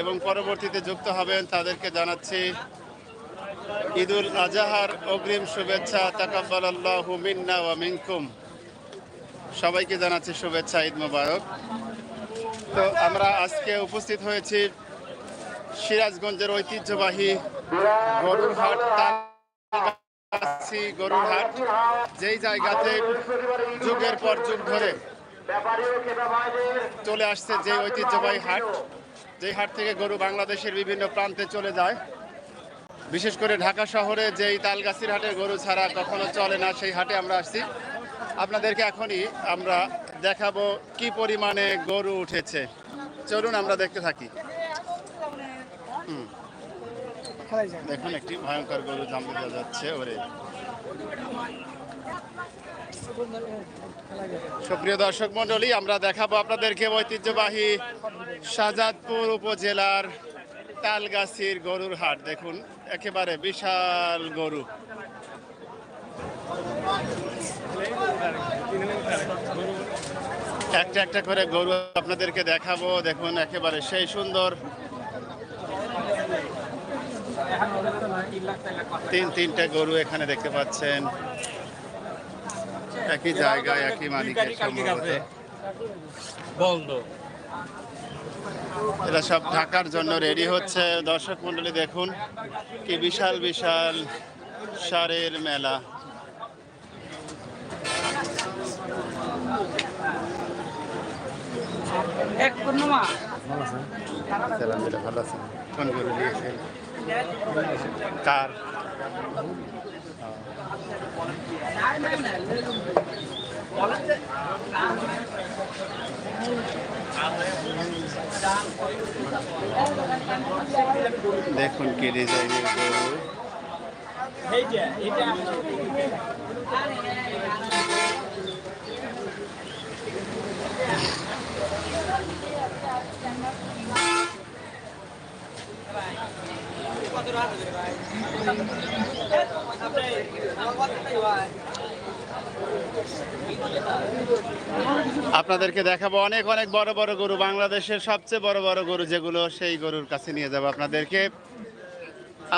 এবং পরবর্তীতে যুক্ত হবেন তাদেরকে জানাচ্ছি ঈদুল আজহার অগ্রিম শুভেচ্ছা তাকাব্বাল আল্লাহু মিন্না ওয়া মিনকুম। সবাইকে জানাচ্ছি শুভেচ্ছা ঈদ মোবারক। তো আমরা আজকে উপস্থিত হয়েছি সিরাজগঞ্জের ঐতিহ্যবাহী গরুর হাট গরুর হাট যেই জায়গাতে যুগের পর যুগ ধরে চলে আসছে যে ঐতিহ্যবাহী হাট। যেই হাট থেকে গরু বাংলাদেশের বিভিন্ন প্রান্তে চলে যায়, বিশেষ করে ঢাকা শহরে যেই তালগাছির হাটের গরু ছাড়া কখনো চলে না, সেই হাটে আমরা আসছি। আপনাদেরকে এখনই আমরা দেখাবো কি পরিমাণে গরু উঠেছে। চলুন আমরা দেখতে থাকি। দেখুন, একটি ভয়ঙ্কর গরু জামতে যাচ্ছে, ওরে। সুপ্রিয় দর্শক মন্ডলী আমরা দেখাবো আপনাদেরকে ঐতিহ্যবাহী শাহজাদপুর উপজেলার তালগাছির গরুর হাট। দেখুন, একেবারে বিশাল গরু। একটা একটা করে গরু আপনাদেরকে দেখাবো। দেখুন, একেবারে সেই সুন্দর। তিন, তিনটা গরু এখানে দেখতে পাচ্ছেন। একই জায়গায় একই মালিকের সম্ভবত বন্ধ। এরা সব ঢাকার জন্য রেডি হচ্ছে। দর্শক মন্ডলী দেখুন কি বিশাল বিশাল সারের মেলা। ভালো আছেন? কোন কার? দেখুন কি ডিজাইনের গরু আপনাদেরকে দেখাবো অনেক অনেক বড় বড় গরু। বাংলাদেশের সবচেয়ে বড় বড় গরু যেগুলো, সেই গরুর কাছে নিয়ে যাব আপনাদেরকে।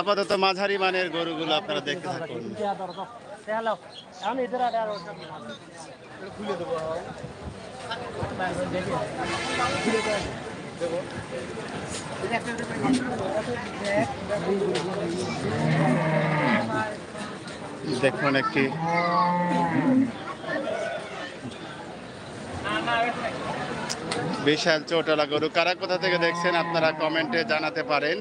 আপাতত মাঝারি মানের গরুগুলো আপনারা দেখতে থাকুন। দেখুন একটি বিশাল চোটালা গরু। কারা কোথা থেকে দেখছেন আপনারা কমেন্টে জানাতে পারেন।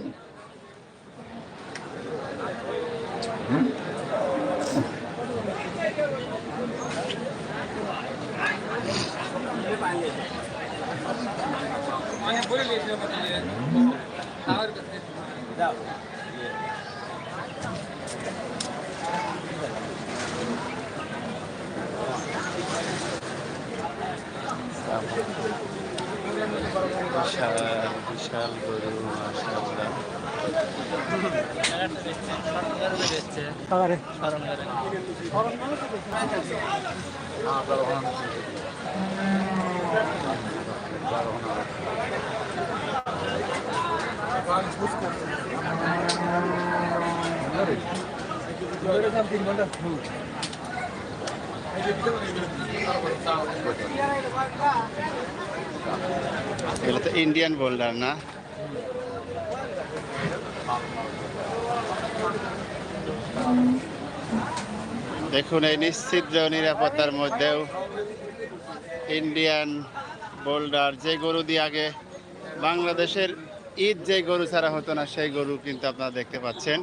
বিশাল বিশাল গরু মাশাআল্লাহ এগুলো তো ইন্ডিয়ান বোল্ডার না? দেখুন, এই নিশ্চিদ্র নিরাপত্তার মধ্যেও ইন্ডিয়ান বোল্ডার যে গরু দিয়ে আগে বাংলাদেশের ঈদ যে গরু ছাড়া হতো না, সেই গরু কিন্তু আপনারা দেখতে পাচ্ছেন।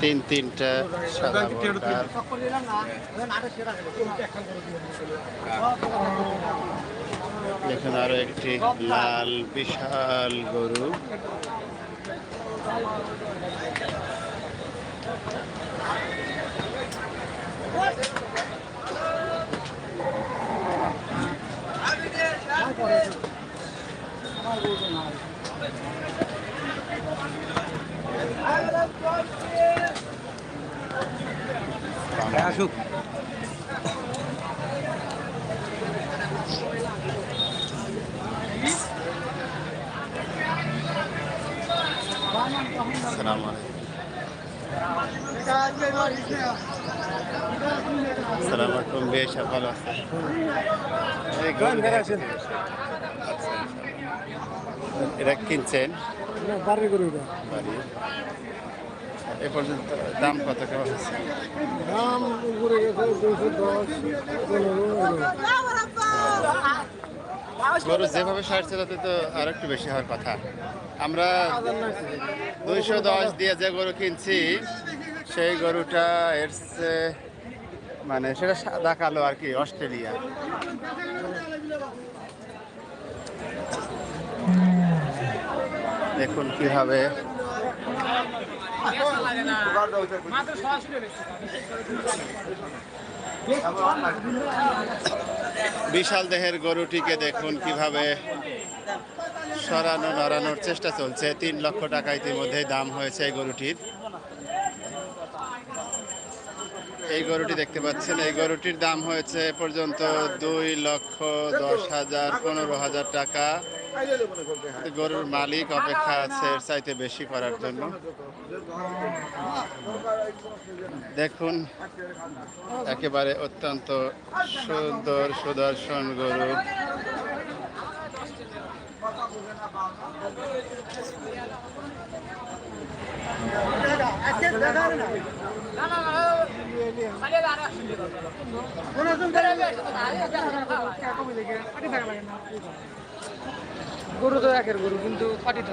তিন, তিনটা সাদা দেখুন আরও একটি লাল বিশাল গরু। আসুক السلام عليكم السلام عليكم بيش أفضل أحسن এটা কিনছেন? বাড়ি গরু বাড়ি এ পর্যন্ত দাম কত কেমন দাম গেছে দশ পনেরো গরু যেভাবে সারছে তাতে তো আর একটু বেশি হওয়ার কথা। আমরা দুইশো দশ দিয়ে যে গরু কিনছি সেই গরুটা এর মানে সেটা সাদা কালো আর কি অস্ট্রেলিয়া। দেখুন কীভাবে বিশাল দেহের গরুটিকে দেখুন কীভাবে সরানো, নড়ানোর চেষ্টা চলছে। তিন লক্ষ টাকা ইতিমধ্যে দাম হয়েছে গরুটির। এই গরুটি দেখতে পাচ্ছেন। এই গরুটির দাম হয়েছে এ পর্যন্ত দুই লক্ষ দশ হাজার, পনেরো হাজার টাকা। গরুর মালিক অপেক্ষা আছে এর চাইতে বেশি করার জন্য। দেখুন, একেবারে অত্যন্ত সুন্দর সুদর্শন গরু। গরু তো একের গরু কিন্তু পাটি তো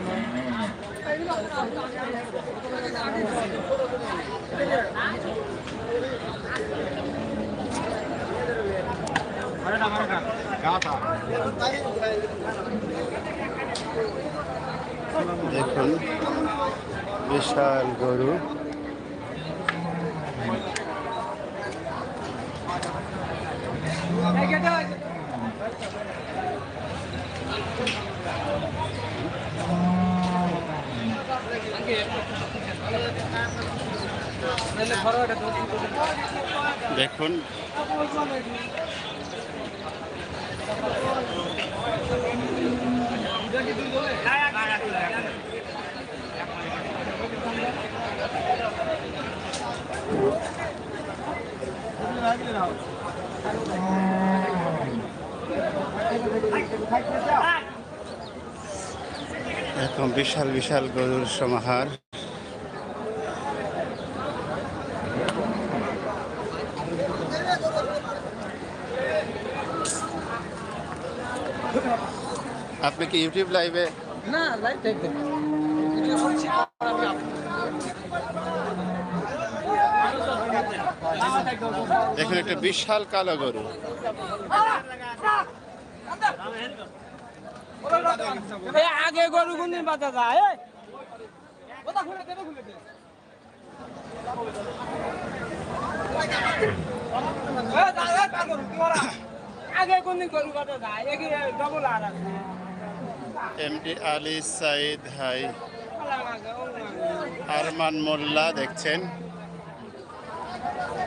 দেখুন বিশাল গরু। দেখুন। এরকম বিশাল বিশাল গরুর সমাহার। আপনি কি ইউটিউব লাইভে না লাইট দেখবেন। দেখুন একটা বিশাল কালো গরু আগে গরু কোনদিন বাঁচা যায়? আগে কোনদিন গরু বাঁচা যায় ডবল আর আছে এমডি আলী সাইদ হাই। আরমান মোল্লা দেখছেন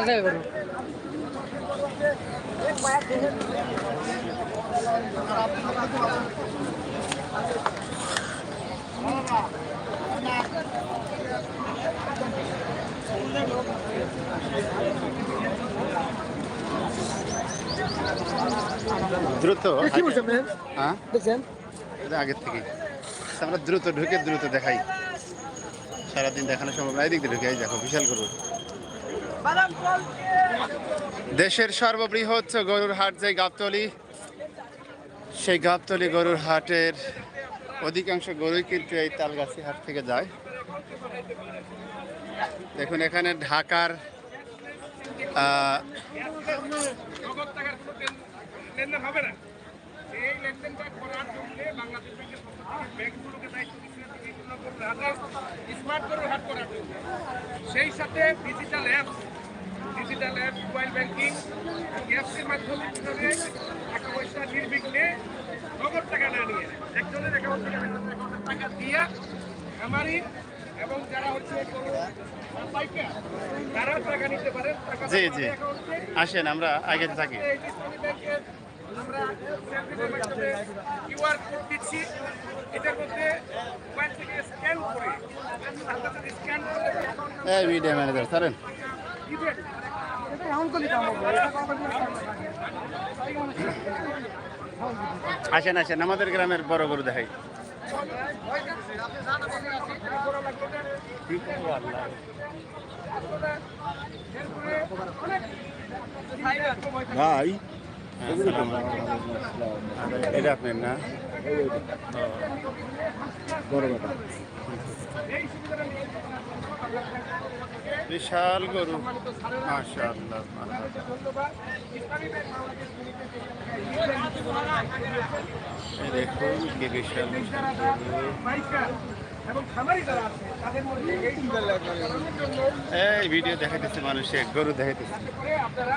দেবে গরু দ্রুত কি বলছেন হ্যাঁ? দেখছেন? এটা আগের থেকে। আমরা দ্রুত ঢুকে দ্রুত দেখাই। সারাদিন দেখানো সম্ভব না। এদিক দিয়ে ঢুকে দেখো বিশাল গরু। দেশের সর্ববৃহৎ গরুর হাট যে গাবতলি, সেই গাবতলি গরুর হাটের অধিকাংশ গরুই কিন্তু এই তালগাছি হাট থেকে যায়। দেখুন, এখানে ঢাকার সেই সাথে digital apps digital app mobile banking গ্যাসের মাধ্যমে কীভাবে টাকা পয়সা নির্বিঘ্নে নগদ টাকা না নিয়ে একজনের অ্যাকাউন্ট থেকে অ্যাকাউন্টে টাকা দিয়ে আমারই এবং যারা হচ্ছে তারা টাকা নিতে পারেন জি জি। আসেন আমরা আগে থাকি। আমরা কিউআর কোড দিচ্ছি। এটার মধ্যে মোবাইল থেকে স্ক্যান করে স্ক্যান করে অ্যাকাউন্ট ম্যানেজার দিবেন আসেন আসেন আমাদের গ্রামের বড় গরু দেখাই। ভাই এটা আপনার না? বড় কথা বিশাল গরু। মাশাআল্লাহ দেখুন কি বিশাল এই ভিডিও দেখাইতেছে মানুষে গরু দেখাইতেছে। আপনারা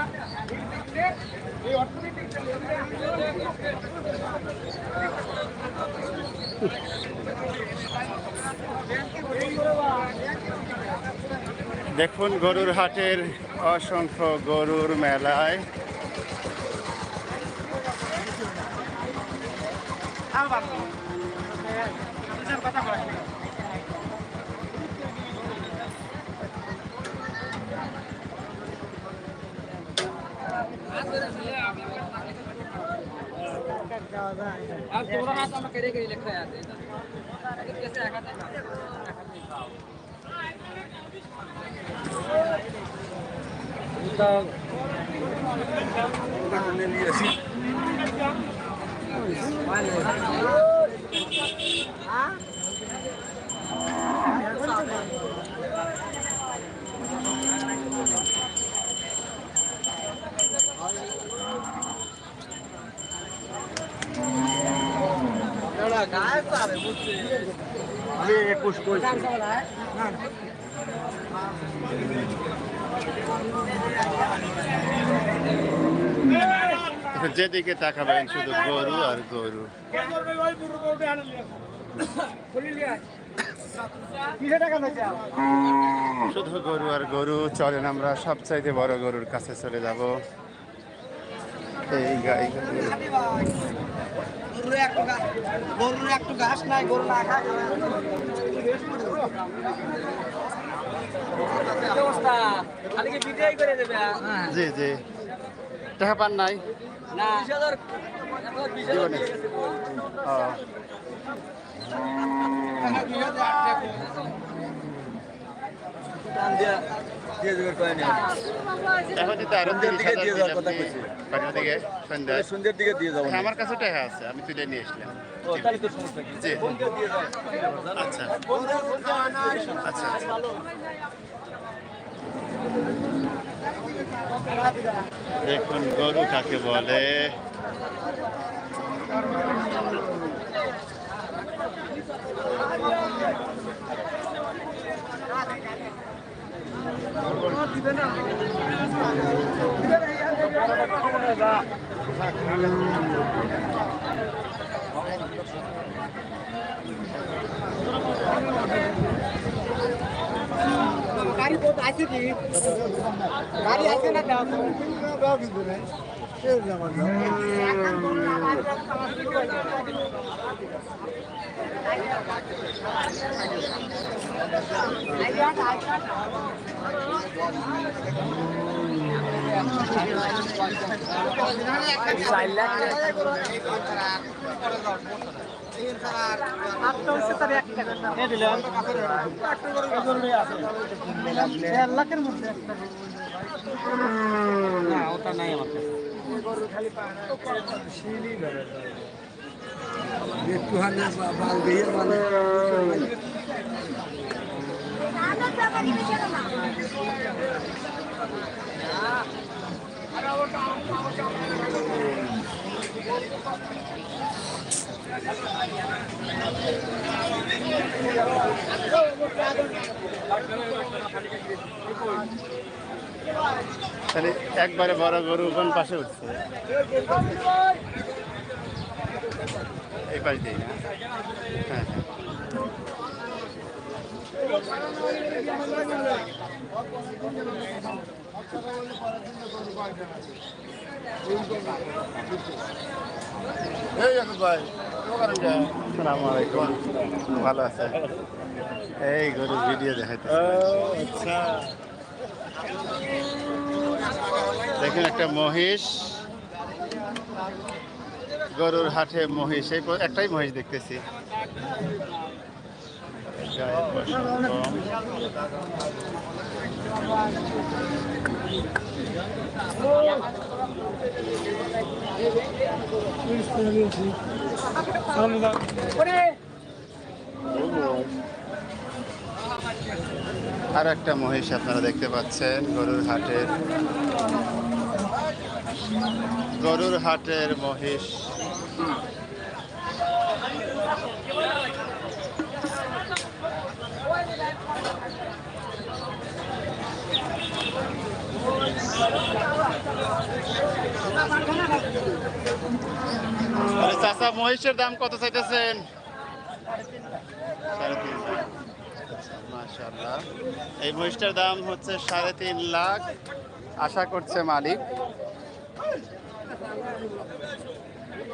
দেখুন গরুর হাটের অসংখ্য গরুর মেলায়। আর তোরা হাত আমাকে রেখে লেখা আছে এটা কেসে একা था আমি একুশ করছি যেদিকে তাকাবেন, শুধু গরু আর গরু। শুধু গরু আর গরু, চলেন আমরা সবচাইতে বড় গরুর কাছে চলে যাব। এই গাই গরুর একটু ঘাস নাই, গরু না জি জি। টাকা পান নাই? না। সন্ধ্যের দিকে দিয়ে যাব হ্যাঁ, আমার কাছে টাকা আছে আমি তুলে নিয়ে আসলাম। আচ্ছা আচ্ছা। আচ্ছা। দেখুন গরু কাকে বলে? গাড়ি বহুত আছে কি গাড়ি আছে না দাও দাও কিন্তু নেই এই যে আমার দাও। একটুখানি মানে তাহলে একবারে বড় গরু কোন পাশে উঠছে? এই পাশ দিয়ে হ্যাঁ। ভালো আছে? এই গরুর ভিডিও দেখাইতে আচ্ছা। দেখুন একটা মহিষ। গরুর হাটে মহিষ, এই একটাই মহিষ দেখতেছি। আর একটা মহিষ আপনারা দেখতে পাচ্ছেন, গরুর হাটের গরুর হাটের মহিষ মহিষের দাম কত চাইতেছেন? আচ্ছা, এই মহিষটার দাম হচ্ছে সাড়ে তিন লাখ। আশা করছে মালিক।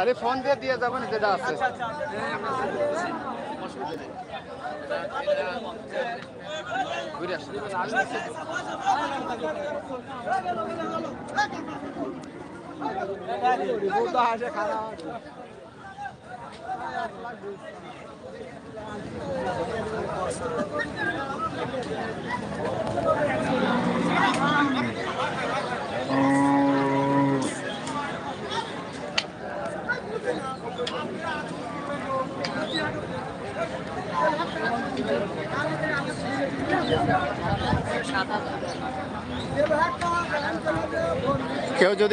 আরে ফোন দিয়ে দিয়ে যাবেন যেটা আছে। ঘুরে আসুন। কেউ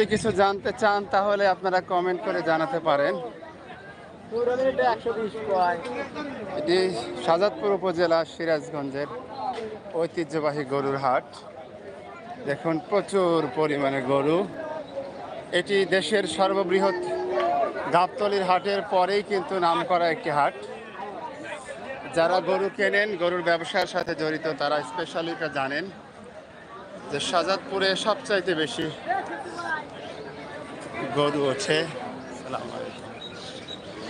যদি কিছু জানতে চান, তাহলে আপনারা কমেন্ট করে জানাতে পারেন। এটি শাজাদপুর উপজেলা সিরাজগঞ্জের ঐতিহ্যবাহী গরুর হাট। দেখুন, প্রচুর পরিমাণে গরু। এটি দেশের সর্ববৃহৎ গাবতলির হাটের পরেই কিন্তু নাম করা একটি হাট। যারা গরু কেনেন, গরুর ব্যবসার সাথে জড়িত, তারা স্পেশালিটা জানেন যে শাজাদপুরে সবচাইতে বেশি গরু।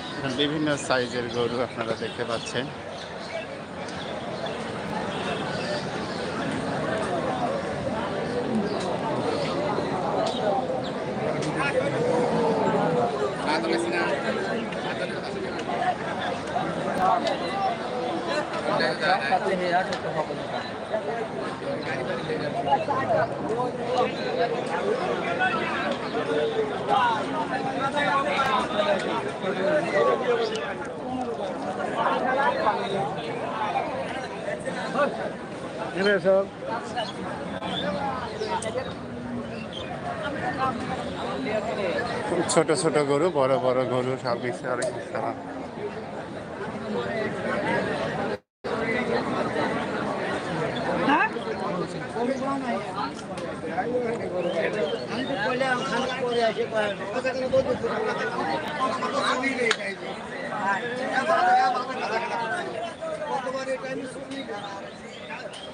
এখানে বিভিন্ন সাইজের গরু আপনারা দেখতে পাচ্ছেন করে সব ছোট ছোট গরু বড় বড় গরু সব কিছু অনেক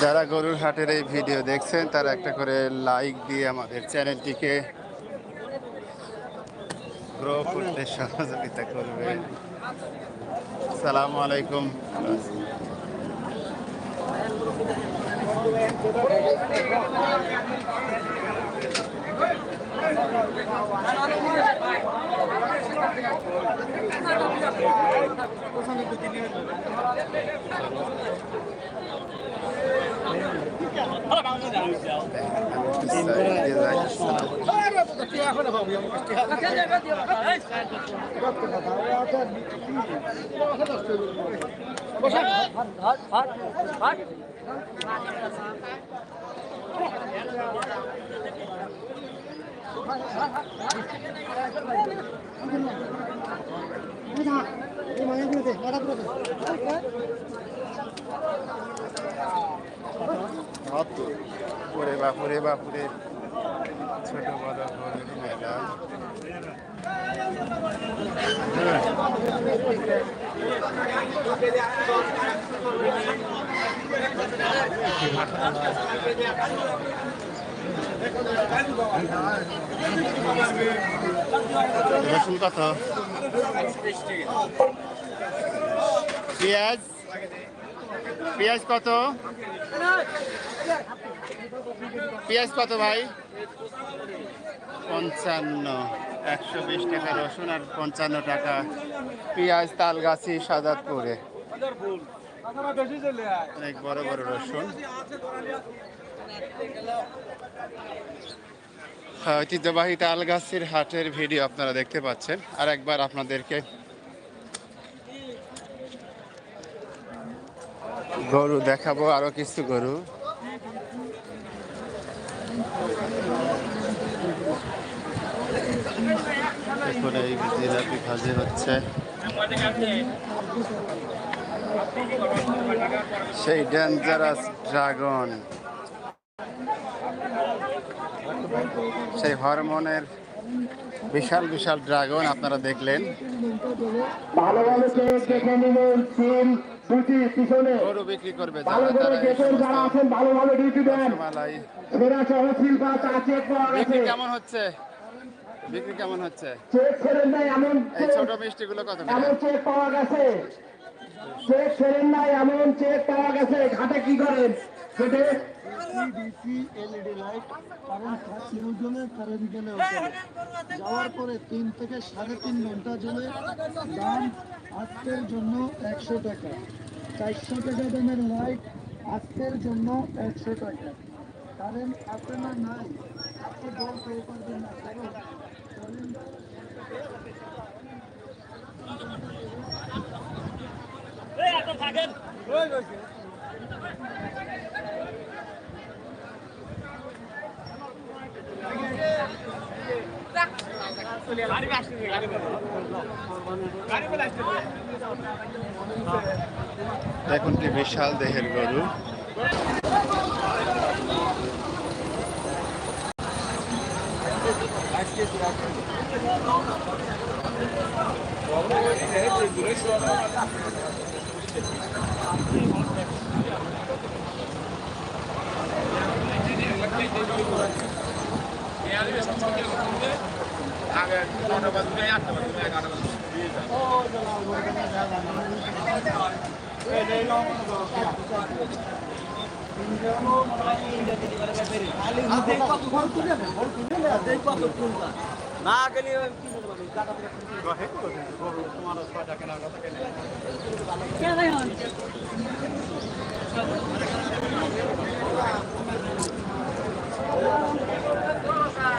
যারা গরুর হাটের এই ভিডিও দেখছেন তারা একটা করে লাইক দিয়ে আমাদের চ্যানেলটিকে গ্রো করতে সহযোগিতা করবেন সালামু আলাইকুম। এই মায়াগুলোতে মাদাপুরতে পুরে বাপুরে বাপুরে। ছোট বড় গরুর মেলা। রসুন কত পেঁয়াজ। পেঁয়াজ কত? পেঁয়াজ কত ভাই? পঞ্চান্ন। একশো বিশ টাকা রসুন আর পঞ্চান্ন টাকা। পেঁয়াজ তালগাছি সাদাতপুরে। অনেক বড় বড় রসুন। হ্যাঁ, ঐতিহ্যবাহী তালগাছির হাটের ভিডিও আপনারা দেখতে পাচ্ছেন। আর একবার আপনাদেরকে গরু দেখাবো, আরও কিছু গরু। এই হচ্ছে। সেই ডেঞ্জারাস ড্রাগন সেই হরমোনের বিশাল বিশাল ড্রাগন আপনারা দেখলেন। কেক দেখে নেবেন সিম দুটি পিছনে গরু বিক্রি করবে ভালো করে দেখেন যারা আছেন ভালো ভালো ডিউটি দেন। এরা সহশীল বা চা চেক পাওয়া গেছে কেমন হচ্ছে? বিক্রি কেমন হচ্ছে? চেক ফেরেন নাই এমন এই ছোট মিষ্টিগুলো কত করে? এমন চেক পাওয়া গেছে। চেক ফেরেন নাই এমন চেক পাওয়া গেছে। ঘাটে কি করেন? সেটে ডিসি এলইডি লাইট কারেন্ট থাকলেও জ্বলে কারেন্ট গেলেও জ্বলে যাওয়ার পরে তিন থেকে সাড়ে তিন ঘণ্টা জ্বলে দাম আজকের জন্য একশো টাকা। চারশো টাকা দামের লাইট আজকের জন্য একশো টাকা। কারেন্ট আছে না নাই? আপনি বলতে পারবেন না কারণ কারেন্ট এখন কি বিশাল দেহের গরু Thank you. আগে নটা বাজবে আটটা বাজবে এগারোটা বাজবে না গেলে কি তোমার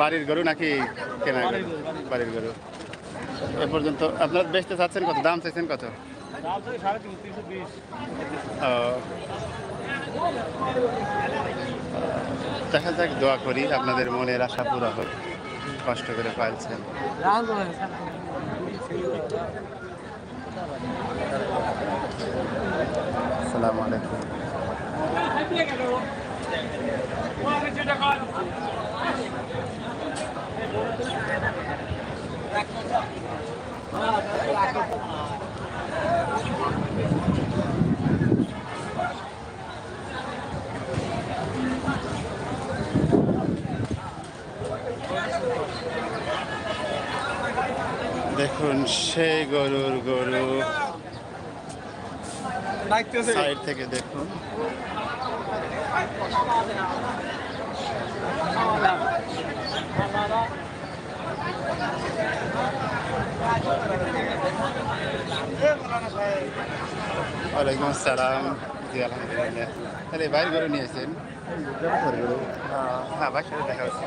বাড়ির গরু নাকি কেনা গরু? বাড়ির গরু এ পর্যন্ত আপনার বেচতে চাচ্ছেন কত? দাম চাইছেন কত। দেখা যাক দোয়া করি আপনাদের মনের আশা পুরো হোক। কষ্ট করে পাইছেন আসসালামু আলাইকুম। দেখুন সেই গরুর গরু সাইড থেকে দেখুন। ওয়ালাইকুম আসসালাম। জি আলহামদুলিল্লাহ। তাহলে বাইর গরু নিয়েছেন হ্যাঁ, ভাই সাথে দেখা হচ্ছে।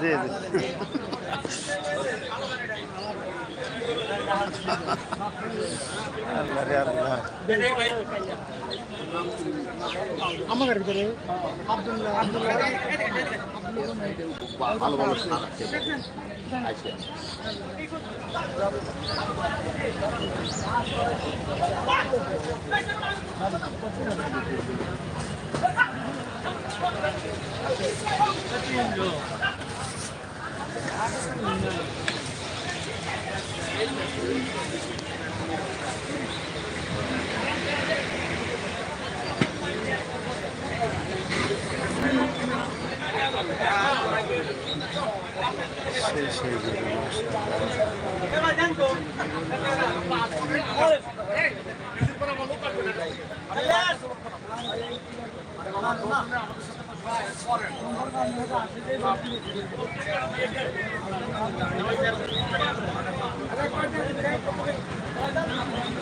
জি জি। আল্লাহ রে আল্লাহ আমার ভিতরে আব্দুল্লাহ আব্দুল্লাহ ভালো ভালো Thank you.